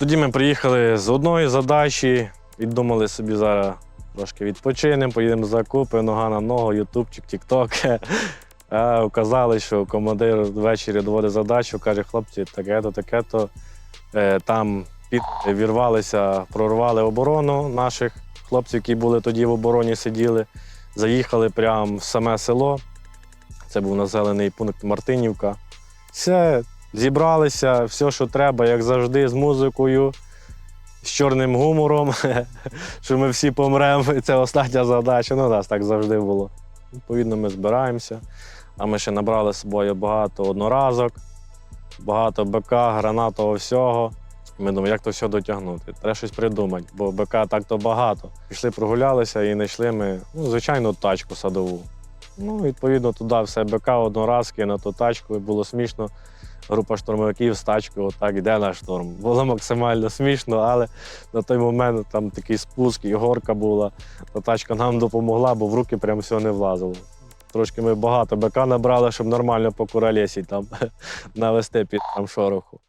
Тоді ми приїхали з одної задачі і думали собі зараз трошки відпочинемо, поїдемо закупи, нога на ногу, ютубчик, тікток. А Оказалось, що командир ввечері доводить задачу, каже, хлопці, таке-то, таке-то. Е, Там під вірвалися, прорвали оборону наших хлопців, які були тоді в обороні, сиділи. Заїхали прямо в саме село. Це був населений пункт Мартинівка. Все, зібралися, все, що треба, як завжди, з музикою, з чорним гумором, що ми всі помремо. і Це остання задача. Ну, нас так завжди було. Відповідно, ми збираємося. А ми ще набрали з собою багато одноразок, багато БК, гранатового всього. Ми думаємо, як то все дотягнути. Треба щось придумати, бо БК так-то багато. Пішли, прогулялися і знайшли ми, ну, звичайно, тачку садову. Ну, відповідно, туди все БК одноразки на ту тачку. І було смішно. Група штурмовиків з тачкою отак йде на штурм. Було максимально смішно, але на той момент там такий спуск і горка була. Та тачка нам допомогла, бо в руки прям все не влазило. Трошки ми багато БК набрали, щоб нормально по куралесі там навести під там шороху.